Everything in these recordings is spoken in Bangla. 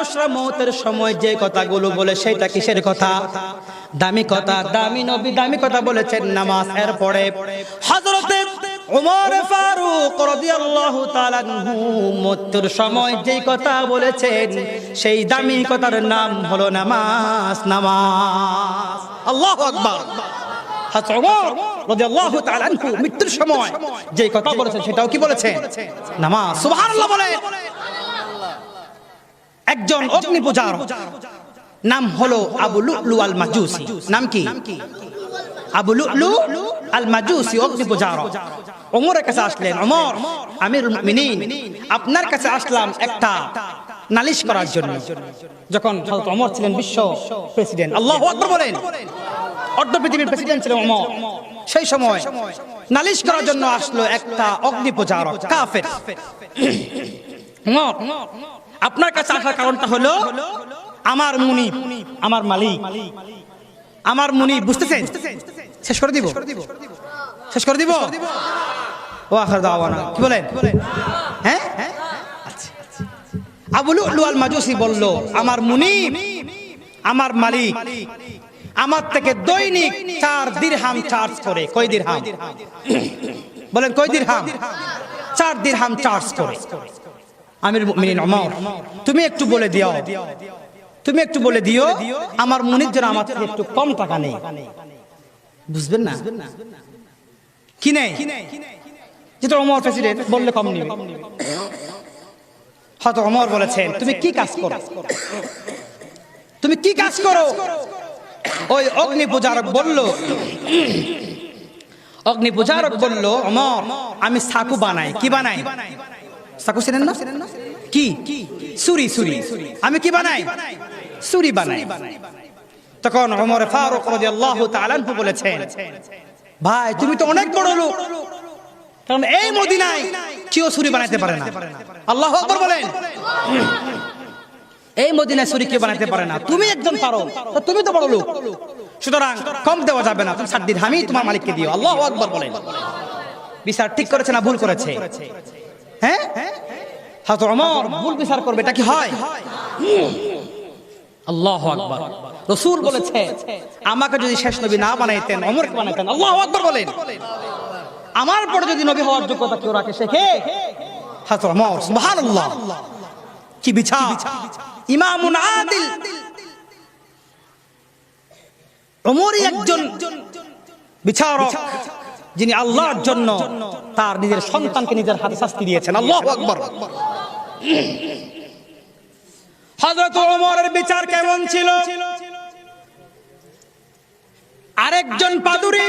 মানুষরা মৌতের সময় যে কথাগুলো বলে সেটা কিসের কথা? দামি কথা, দামি নবী দামি কথা বলেছেন নামাজ। এর পরে হযরতে ওমর ফারুক রাদিয়াল্লাহু তাআলা সময় কথা বলেছেন, সেই দামি কথার নাম হলো নামাজ নামাজ। আল্লাহু আকবার। মৃত্যুর সময় যে কথা বলেছেন, সেটাও কি বলেছেন? নামাজ। সুবহানাল্লাহ একজন অগ্নি পূজার নাম হলো আবু লুলু আল মাজুসি নাম কি? আবু লুলু আল মাজুসি অগ্নি পূজার ওমরের কাছে আসলেন ওমর আমির মুমিনিন আপনার কাছে আসলাম একটা নালিশ করার জন্য। যখন ওমর ছিলেন বিশ্ব প্রেসিডেন্ট আল্লাহ আকবার বলেন অর্ধ পৃথিবীর প্রেসিডেন্ট ছিলেন ওমর। সেই সময় নালিশ করার জন্য আসলো একটা অগ্নি পূজারক কাফের। ওমর আপনার কাছে আসার কারণটা হলো আমার মুনি আমার মালিক। আমার মুনি বুঝতেছেন? শেষ করে দিব? শেষ করে দিব? ও আখার দাওয়ানা। কি বলেন? হ্যাঁ? আচ্ছা, আচ্ছা। আবু লুলু মাজুসি বলল আমার মুনি আমার মালিক আমার থেকে দৈনিক চার দিরহাম চার্জ করে। কয় দিরহাম? বলেন কয় দিরহাম? চার দিরহাম চার্জ করে। আমির মুমিনিন ওমর তুমি একটু বলে দিও। তুমি একটু বলে দিও, আমার মুনির যেন আমার থেকে একটু কম টাকা নেই বুঝবেন না? কি নেই যেটা ওমর প্রেসিডেন্ট বললে কম নিবে। হয়তো ওমর বলেছেন, তুমি কি কাজ করো? তুমি কি কাজ করো? ওই অগ্নি পূজারক বলল, অগ্নি পূজারক বলল অমর আমি সাকু বানাই। কি বানাই? সাকু চিনেন না? কি? সুরি সুরি। আমি কি বানাই? সুরি বানাই। তখন ওমর ফারুক রাদিয়াল্লাহু তাআলা বলেছেন, ভাই, তুমি তো অনেক বড় লোক। কারণ এই মদিনায় কেউ সুরি বানাইতে পারে না। আল্লাহু আকবার বলেন। এই মদিনায় সুরি কেউ বানাইতে পারে না। তুমি একজন পারো তুমি তো বড় লোক। সুতরাং কম দেওয়া যাবে না। তুমি সাত দিন আমি তোমার মালিককে দিও। আল্লাহু আকবার বলেন। বিচার ঠিক করেছে না ভুল করেছে? হ্যাঁ? হাত অমর ভুল বিচার করবে এটা কি হয়? আল্লাহ আকবার। রসুল বলেছে আমাকে যদি শেষ নবী না বানাইতেন অমরকে বানাইতেন আল্লাহ আকবার বলেন। আমার পরে যদি নবী হওয়ার যোগ্যতা কেউ রাখে শেখে অমর সুবহানাল্লাহ। কি বিচার? ইমামুন আদিল। অমরই একজন বিচারক। যিনি আল্লাহর জন্য তার নিজের সন্তানকে নিজের হাতে শাস্তি দিয়েছেন। আল্লাহ আকবর। হযরত ওমরের বিচার কেমন ছিল? আরেকজন পাদুরি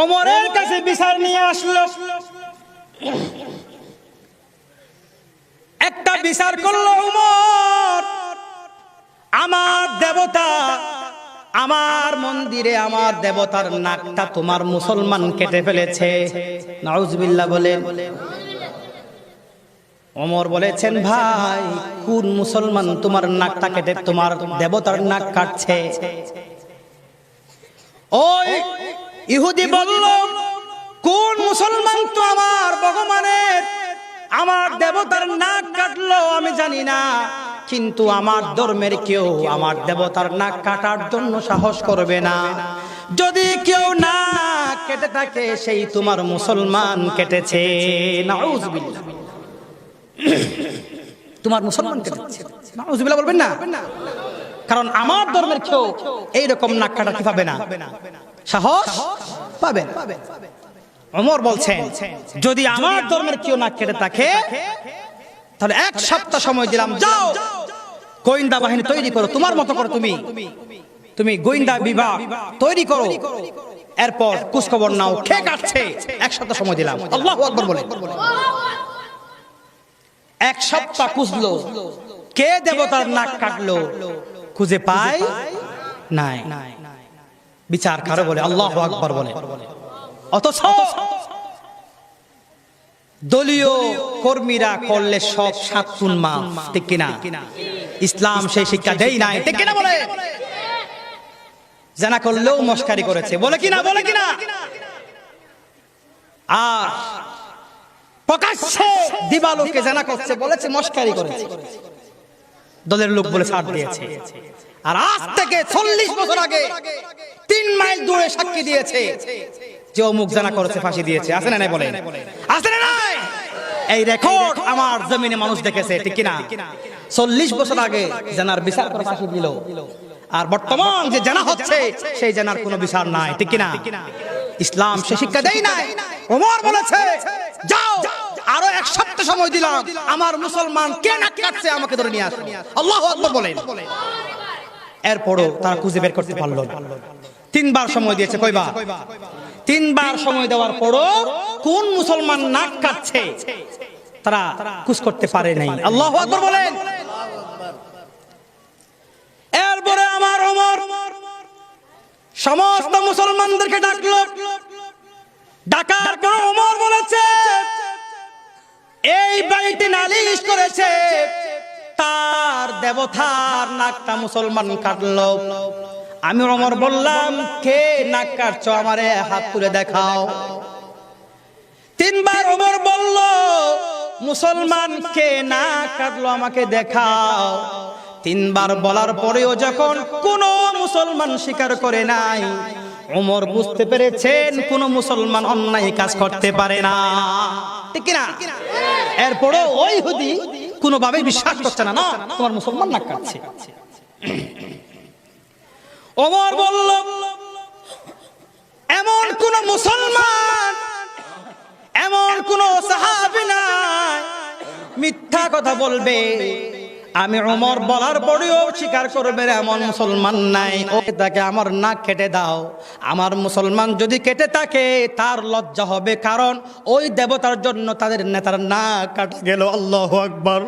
ওমরের কাছে বিচার নিয়ে আসলো। একটা বিচার করল ওমর। আমার দেবতা আমার মন্দিরে আমার দেবতার নাকটা তোমার মুসলমান কেটে ফেলেছে। নাউজবিল্লাহ বলেন অমর বলেছেন, ভাই, কোন মুসলমান তোমার নাকটা কেটে তোমার দেবতার নাক কাটছে? ওই ইহুদি বলল, কোন মুসলমান তো আমার ভগবানের, আমার দেবতার নাক কাটলো আমি জানি না। কিন্তু আমার ধর্মের কেউ আমার দেবতার নাক কাটার জন্য সাহস করবে না। যদি কেউ না কেটে থাকে, সেই তোমার মুসলমান কেটেছে। তোমার মুসলমান বলবেন না? কারণ আমার ধর্মের কেউ এইরকম নাক কাটা কি পাবে না? সাহস পাবে না। ওমর বলছেন, যদি আমার ধর্মের কেউ নাক কেটে থাকে, তাহলে এক সপ্তাহ সময় দিলাম, যাও। গোয়েন্দা বাহিনী তৈরি করো, তোমার মতো করো তুমি। তুমি গোয়েন্দা বিভাগ তৈরি করো। এরপর কুচখবর নাও কে কাটছে এক সপ্তাহ সময় দিলাম। আল্লাহ আকবর বলে। এক সপ্তাহ খুঁজলো, কে দেবতার নাক কাটলো, খুঁজে পায় নাই। বিচার কারও বলে, আল্লাহ আকবর বলে। অথচ দলীয় কর্মীরা করলে সব সাত মাফ, ঠিক কিনা? ইসলাম সেই শিক্ষা দেই নাই। ঠিক বলে? জানা করলেও মস্কারি করেছে। বলে কিনা বলে কিনা? আর প্রকাশ্যে দিবালোকে জানা করছে, বলেছে মস্কারি করেছে। দলের লোক বলে ছাড় দিয়েছে। আর আজ থেকে চল্লিশ বছর আগে তিন মাইল দূরে সাক্ষী দিয়েছে যে অমুক জানা করেছে, ফাঁসি দিয়েছে। আছে না নাই আছে না এই রেকর্ড আমার জমিনে মানুষ দেখেছে, ঠিক কিনা? চল্লিশ বছর আগে জানার বিচার করে ফাঁসি দিল আর বর্তমান যে জানা হচ্ছে সেই জানার কোনো বিচার নাই ঠিক কিনা? ইসলাম সে শিক্ষা দেয় নাই। ওমর বলেছে যাও আরও এক সপ্তাহ সময় দিলাম। আমার মুসলমান কে নাক কাটছে আমাকে ধরে নিয়ে আসো। আল্লাহ আকবার বলেন। এরপরও তারা খুঁজে বের করতে পারল না। তিনবার সময় দিয়েছে কয়বার? তিনবার সময় দেওয়ার পরও কোন মুসলমান নাক কাটছে? তারা খুঁজ করতে পারে নাই। আল্লাহ আকবার বলেন। এরপরে আমার ওমর সমস্ত মুসলমানদেরকে ডাকলো। ডাকার পর ওমর বলেছে, এই বাড়িটি নালিশ করেছে, তার দেবতার নাকটা মুসলমান কাটলো। আমি ওমর বললাম, কে নাক কাটছো আমারে? হাত তুলে দেখাও। তিনবার ওমর বলল, মুসলমান কে না কাটলো আমাকে দেখাও। তিনবার বলার পরেও যখন কোন মুসলমান স্বীকার করে নাই ওমর বুঝতে পেরেছেন কোন মুসলমান অন্যায় কাজ করতে পারে না। ঠিক কিনা? এরপরও ওই হুদি কোনোভাবে বিশ্বাস করছে না না, তোমার মুসলমান নাক কাটছে। ওমর বলল, এমন কোন মুসলমান, এমন কোন সাহাবি নাই, মিথ্যা কথা বলবে আমি ওমর বলার পরেও স্বীকার করবে এমন মুসলমান নাই। ও তাকে আমার নাক কেটে দাও। আমার মুসলমান যদি কেটে থাকে, তার লজ্জা হবে, কারণ ওই দেবতার জন্য তাদের নেতার নাক কাটা গেল। আল্লাহ আকবর।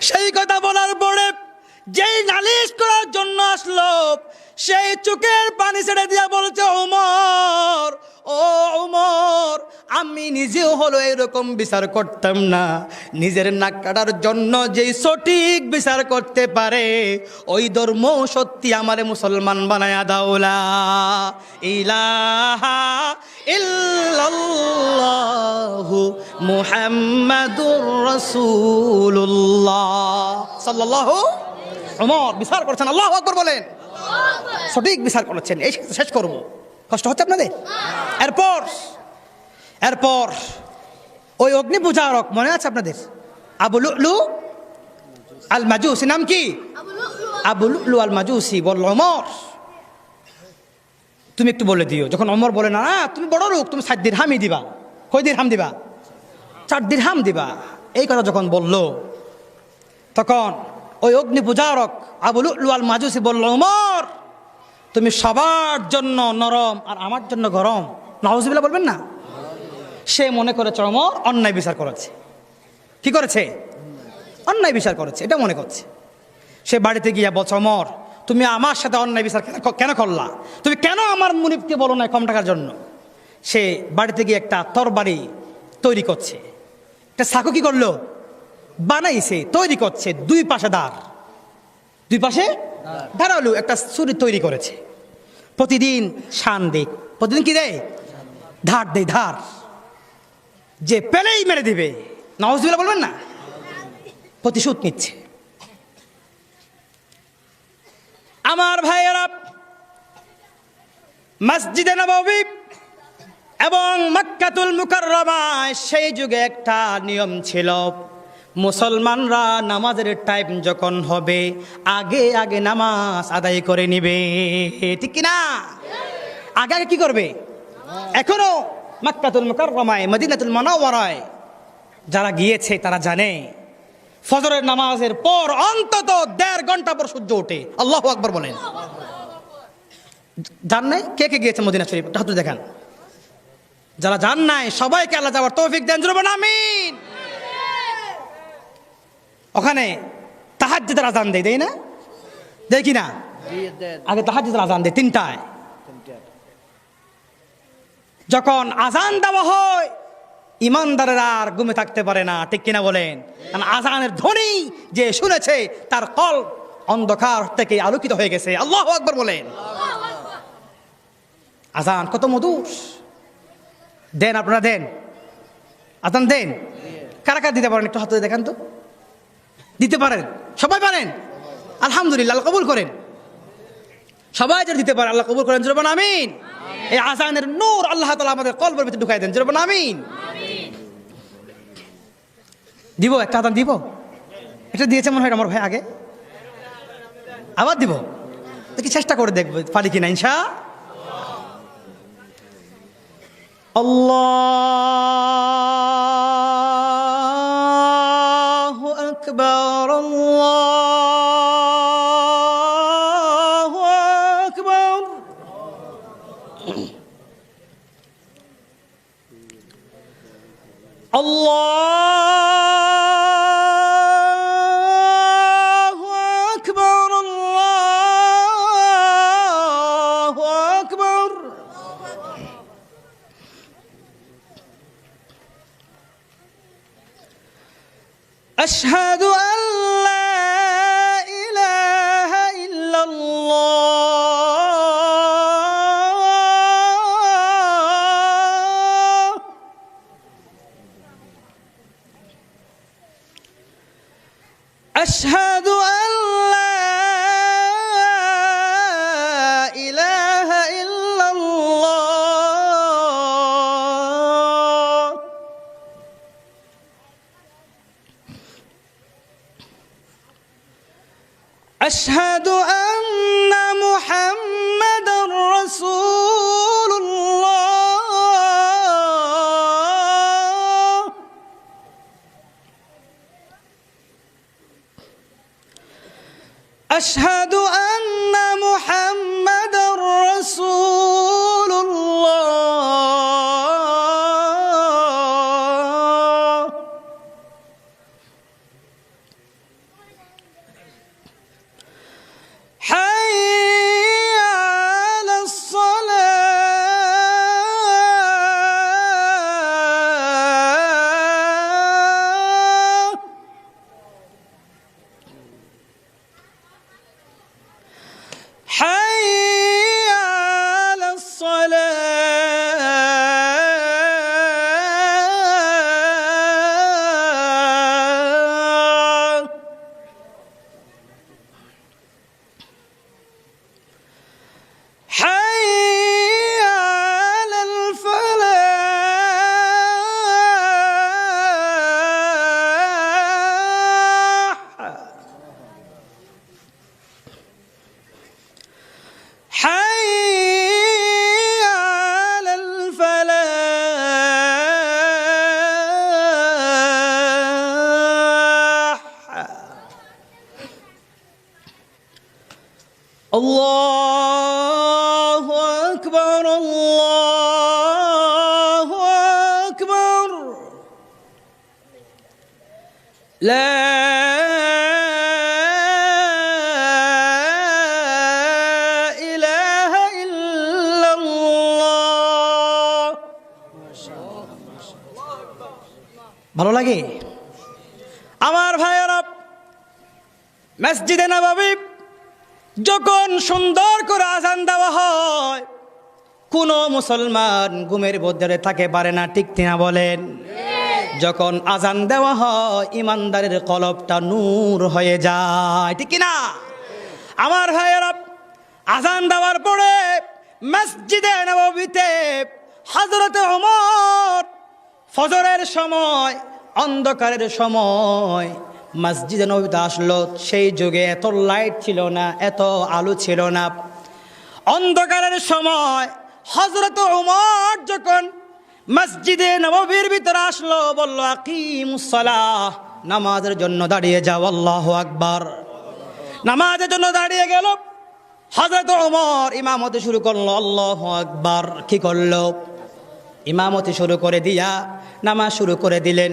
সেই কথা বলার পরে যেই নালিশ করার জন্য আসলো, সেই চোখের পানি ছেড়ে দিয়া বলছে, ওমর, ও ওমর, আমি নিজেও হলো এরকম বিচার করতাম না। নিজের নাক কাটার জন্য যেই সঠিক বিচার করতে পারে, ওই ধর্ম সত্যি আমারে মুসলমান বানায়া দাওলা ইলাহা ইল্লাল্লাহু মুহাম্মাদুর রাসূলুল্লাহ সাল্লাল্লাহু ওমর বিচার করছেন, আল্লাহু আকবার বলেন। সঠিক বিচার করেছেন, এই শেষ করব। কষ্ট হচ্ছে আপনাদের? এরপর এরপর, ওই অগ্নি পূজারক মনে আছে আপনাদের? আবু লুলু আল মাজুসি নাম কি? আবু লুলু আল মাজুসি বলল অমর তুমি একটু বলে দিও। যখন অমর বলে, না তুমি বড় লোক তুমি সাত দিন হামই দিবা। কয় দিন হাম দিবা? চার দিন হাম দিবা। এই কথা যখন বলল, তখন ওই অগ্নি পূজারক আবুল আল মাজুসি বলল, ওমর, তুমি সবার জন্য নরম আর আমার জন্য গরম। নাউজিবিল্লা বলবেন না? সে মনে করেছে অমর অন্যায় বিচার করেছে। কি করেছে? অন্যায় বিচার করেছে, এটা মনে করছে। সে বাড়িতে গিয়া বলছে অমর তুমি আমার সাথে অন্যায় বিচার কেন করলা? তুমি কেন আমার মুনিপকে বলো না কম টাকার জন্য? সে বাড়িতে গিয়ে একটা তরবারি তৈরি করছে। একটা সাকু কি করল? বানাইছে, তৈরি করছে দুই পাশে দাঁড় দুই পাশে ধারালো একটা ছুরি তৈরি করেছে। প্রতিদিন শান দেখ প্রতিদিন কি দেয়? ধার দেয়, ধার। যে পেলেই মেরে দিবে নওয়াজুল্লাহ বলবেন না? প্রতিশোধ নিচ্ছে। আমার ভাইয়েরা, মসজিদে নবী এবং মক্কাতুল মুকাররমায় সেই যুগে একটা নিয়ম ছিল মুসলমানরা নামাজের টাইম যখন হবে, আগে আগে নামাজ আদায় করে নিবে। ঠিক কিনা? আগে আগে কি করবে? এখনও মক্কাতুল মুকাররমায়, মদিনাতুল মানাওয়ারায় যারা গিয়েছে, তারা জানে, ফজরের নামাজের পর অন্তত দেড় ঘণ্টা পর সূর্য ওঠে। আল্লাহ আকবর বলেন। জান নাই? কে কে গিয়েছে মদিনা শরীফ? তুলে দেখান। যারা জান নাই, সবাইকে আল্লাহ যাওয়ার তৌফিক দেন। জুড়বেন আমিন। ওখানে তাহাজ্জুদের আজান দেয় দেয় না? দেয় কি না? আগে তাহাজ্জুদের আজান দেয়, তিনটায়। যখন আজান দেওয়া হয়, ইমানদারেরা আর ঘুমে থাকতে পারে না, ঠিক কিনা বলেন? কারণ আজানের ধ্বনি যে শুনেছে, তার কল অন্ধকার থেকে আলোকিত হয়ে গেছে। আল্লাহ আকবর বলেন। আজান কত মধুর। দেন আপনারা দেন। আজান দেন। কারা কারা দিতে পারেন? একটু হাতে দেখান তো। দিতে পারেন। সবাই পারেন? আলহামদুলিল্লাহ কবুল করেন। সবাই যেন দিতে পারে আল্লাহ কবুল করেন। জরবান আমিন। এই আজানের নূর আল্লাহ তালা আমাদের কল্পের ভিতরে ঢুকাই দেন। জরবান আমিন। দিব একটা আদান দিব? এটা দিয়েছে মনে হয় আমার ভাই আগে। আবার দিব? দেখি চেষ্টা করে দেখব পারি কিনা ইনশা আল্লাহ। أشهد أن أشهد أن محمد رسول الله. أشهد লাগে। আমার ভাইয়েরা মসজিদে নবাবী যখন সুন্দর করে আজান দেওয়া হয়, কোনো মুসলমান ঘুমের বদলে থাকে পারে না, ঠিক না বলেন? যখন আজান দেওয়া হয়, ইমানদারের কলবটা নূর হয়ে যায়, ঠিক না আমার ভাইয়েরা আজান দেওয়ার পরে মসজিদে নবীতে হজরতে ওমর ফজরের সময় অন্ধকারের সময় মসজিদে নবীতে আসলো। সেই যুগে এত লাইট ছিল না, এত আলো ছিল না। অন্ধকারের সময় হজরত উমর যখন মসজিদে নববীর ভিতরে আসলো, বলল আকিমুসালাহ নামাজের জন্য দাঁড়িয়ে যাও, আল্লাহ আকবার। নামাজের জন্য দাঁড়িয়ে গেল। হজরত উমর ইমামতি শুরু করল, আল্লাহ আকবার। কি করল? ইমামতি শুরু করে দিয়া নামাজ শুরু করে দিলেন।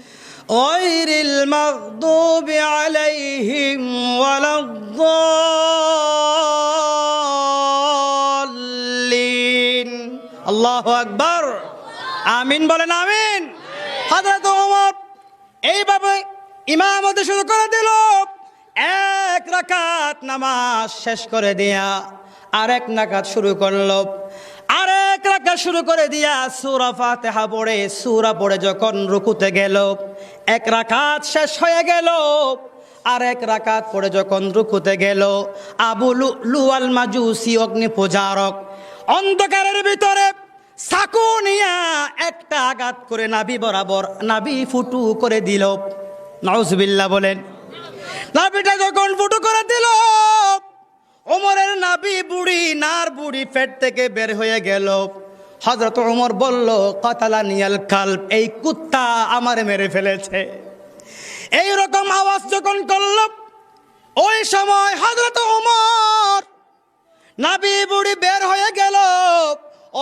غير المغضوب عليهم ولا الضالين الله أكبر আমিন বলেন আমিন হাজরত ওমর এইভাবে ইমামতি শুরু করে দিল এক রাকাত নামাজ শেষ করে দিয়া আরেক নাকাত শুরু করলো আরেক রাখা শুরু করে দিয়া সূরা ফাতিহা পড়ে, সুরা পড়ে যখন রুকুতে গেল, এক রাকাত শেষ হয়ে গেল, আরেক রাকাত পড়ে যখন রুকুতে গেল, আবু লুয়াল মাজুসি অগ্নি পূজারক অন্ধকারের ভিতরে সাকু নিয়া একটা আঘাত করে নাভি বরাবর নাভি ফুটু করে দিল। নাউজবিল্লা বলেন, নাভিটা যখন ফুটু করে দিল ওমরের নাভি বুড়ি, নার বুড়ি পেট থেকে বের হয়ে গেল। হজরত ওমর বলল কতালা নিয়াল কাল এই কুত্তা আমার মেরে ফেলেছে। এই রকম আওয়াজ যখন করল, ওই সময় হজরত ওমর নাবি বুড়ি বের হয়ে গেল।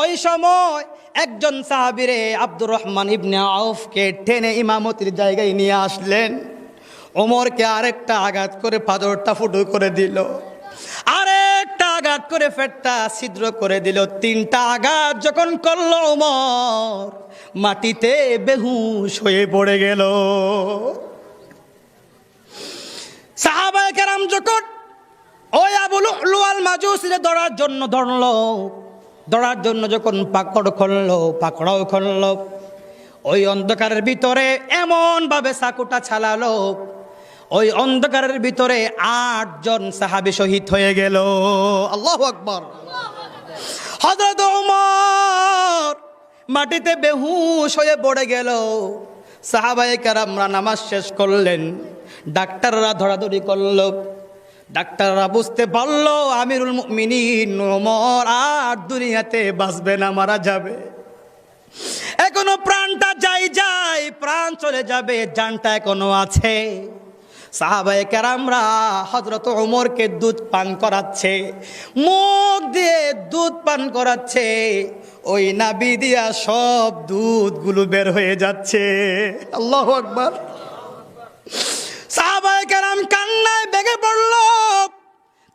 ওই সময় একজন সাহাবিরে আব্দুর রহমান ইবনে আউফকে টেনে ইমামতির জায়গায় নিয়ে আসলেন। ওমরকে আরেকটা আঘাত করে পাদরটা ফুটো করে দিল। আঘাত করে ফেটটা ছিদ্র করে দিল। তিনটা আঘাত যখন করল ওমর, মাটিতে বেহুশ হয়ে পড়ে গেল। সাহাবায়ে কেরাম যখন ওই আবুল লুয়াল মাজুসিরে ধরার জন্য ধরলো, ধরার জন্য যখন পাকড় খুললো পাকড়াও খুললো ওই অন্ধকারের ভিতরে এমন ভাবে সাকুটা ছালালো ওই অন্ধকারের ভিতরে আটজন সাহাবি শহীদ হয়ে গেল। আল্লাহ আকবর। হজরত উমর মাটিতে বেহুশ হয়ে পড়ে গেল। সাহাবাই কারামরা নামাজ শেষ করলেন। ডাক্তাররা ধরাধরি করল। ডাক্তাররা বুঝতে পারল, আমিরুল মুমিনিন ওমর আর দুনিয়াতে বাঁচবে না, মারা যাবে। এখনও প্রাণটা যাই যাই প্রাণ চলে যাবে, জানটা এখনও আছে। সাহাবায়ে কেরামরা হজরত ওমরকে দুধ পান করাচ্ছে, মুখ দিয়ে দুধ পান করাচ্ছে, ওই নাবি দিয়া সব দুধগুলো বের হয়ে যাচ্ছে। আল্লাহ আকবার। সাহাবায়ে কেরাম কান্নায় বেগে পড়ল,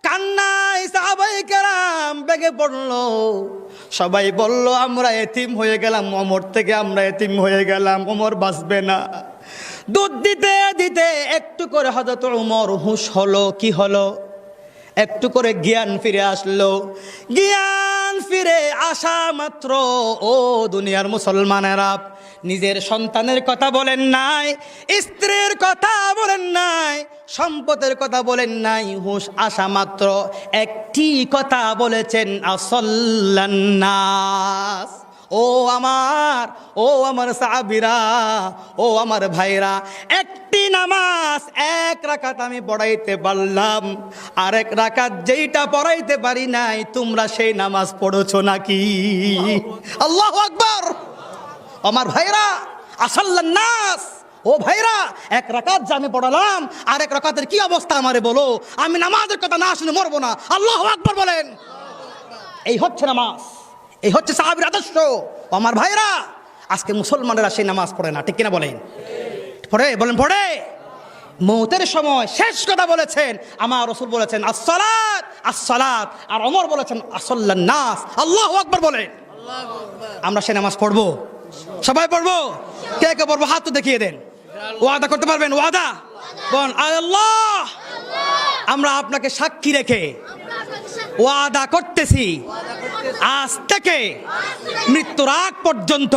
কান্নায় সাহাবাই কেরাম বেগে পড়ল। সবাই বলল, আমরা এতিম হয়ে গেলাম, অমর থেকে আমরা এতিম হয়ে গেলাম, অমর বাঁচবে না। দুধ দিতে দিতে একটু করে হজরত উমর হুঁশ হলো, কি হলো? একটু করে জ্ঞান ফিরে আসলো। জ্ঞান ফিরে আসা মাত্র, ও দুনিয়ার মুসলমানেরা, নিজের সন্তানের কথা বলেন নাই, স্ত্রীর কথা বলেন নাই, সম্পদের কথা বলেন নাই, হুঁশ আসা মাত্র, একটি কথা বলেছেন আসল্লান্নাস ও আমার ও আমার সাহাবিরা, ও আমার ভাইরা, একটি নামাজ এক রাকাত আমি পড়াইতে পারলাম, আরেক রাকাত যেইটা পড়াইতে পারি নাই, তোমরা সেই নামাজ পড়েছো নাকি? আল্লাহ আকবর! আমার ভাইরা নাস! ও ভাইরা, এক রাকাত যে আমি পড়ালাম আর এক রাকাতের কি অবস্থা আমারে বলো? আমি নামাজের কথা না শুনে মরবো না। আল্লাহ আকবর বলেন। এই হচ্ছে নামাজ। এই হচ্ছে সাহাবির আদর্শ। আমার ভাইরা আজকে মুসলমানেরা সেই নামাজ পড়ে না, ঠিক কিনা বলেন? পড়ে বলেন পড়ে। মৌতের সময় শেষ কথা বলেছেন, আমার রসুল বলেছেন, আসসালাত আসসালাত। আর অমর বলেছেন আসল্লান নাস আল্লাহ আকবর বলেন। আমরা সে নামাজ পড়ব? সবাই পড়ব? কে কে পড়ব? হাত তো দেখিয়ে দেন। ওয়াদা করতে পারবেন? ওয়াদা? বল আল্লাহ! আমরা আপনাকে সাক্ষী রেখে ওয়াদা করতেছি। আজ থেকে মৃত্যুর আগ পর্যন্ত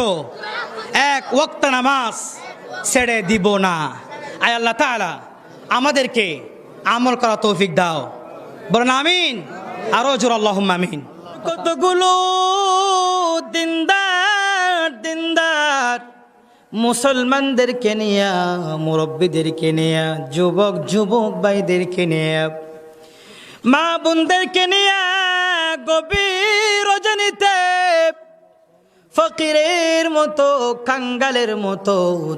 এক ওক্ত নামাজ ছেড়ে দিব না। আয় আল্লাহ তাআলা, আমাদেরকে আমল করা তৌফিক দাও। বলেন আমিন, আরও জোর আল্লাহ আমিন। কতগুলো দিনদার দিনদার মুসলমানদেরকে নিয়ে, মুরব্বীদেরকে নিয়ে, যুবক যুবক ভাইদেরকে নিয়ে মা বোনদেরকে নিয়ে গভীর রজনীতে ফকিরের মতো, কাঙ্গালের মতো,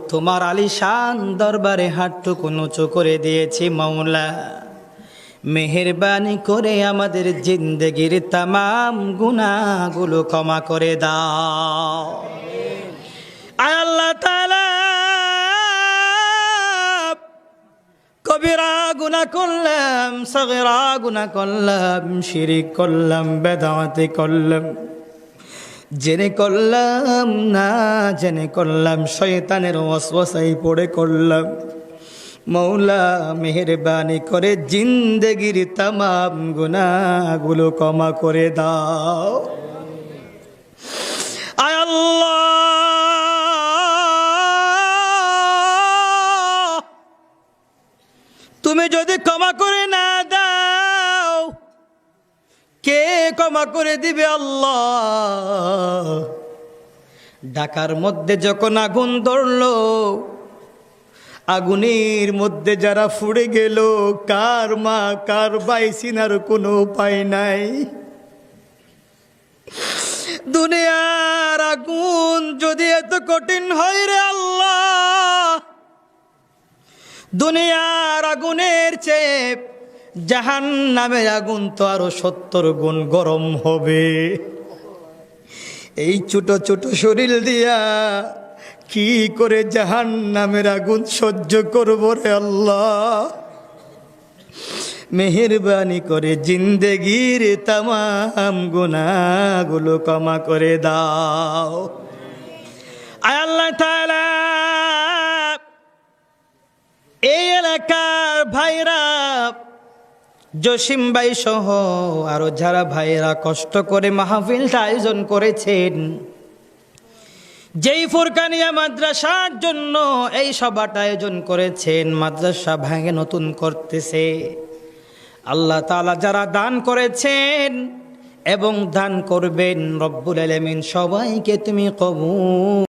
তোমার আলিশান দরবারে হাটটুকু উঁচু করে দিয়েছি মাওলা। মেহেরবানি করে আমাদের জিন্দগির তামাম গুনাহগুলো ক্ষমা করে দাও। আল্লাহ তাআলা কবিরা গুনা করলাম, সগরা গুনা করলাম, শিরিক করলাম, বেদাওয়াতে করলাম। জেনে করলাম না, জেনে করলাম, শয়তানের ওয়াসওয়াসাই পড়ে করলাম। মৌলা মেহরবানি করে জিন্দগির তামাম গুনাহগুলো ক্ষমা করে দাও। আয় আল্লাহ! তুমি যদি ক্ষমা করে না দাও, কে ক্ষমা করে দিবে আল্লাহ? ঢাকার মধ্যে যখন আগুন ধরলো, আগুনের মধ্যে যারা ফুড়ে গেল, কার মা, কার ভাই চিনার কোনো উপায় নাই। দুনিয়ার আগুন যদি এত কঠিন হয় রে আল্লাহ দুনিয়ার আগুনের চেয়ে জাহান নামের আগুন তো আরও সত্তর গুণ গরম হবে। এই ছোট ছোট শরীর দিয়া কি করে জাহান নামের আগুন সহ্য করব রে আল্লাহ? মেহরবানি করে জিন্দেগির তামাম গুনাহগুলো ক্ষমা করে দাও। আল্লাহ তাআলা এই এলাকার ভাইরা, জসিম ভাই সহ আরও যারা ভাইরা কষ্ট করে মাহফিলটা আয়োজন করেছেন, যেই ফুরকানিয়া মাদ্রাসার জন্য এই সভাটা আয়োজন করেছেন, মাদ্রাসা ভাঙে নতুন করতেছে। আল্লাহ তাআলা যারা দান করেছেন এবং দান করবেন, রব্বুল আলমিন সবাইকে তুমি কবুল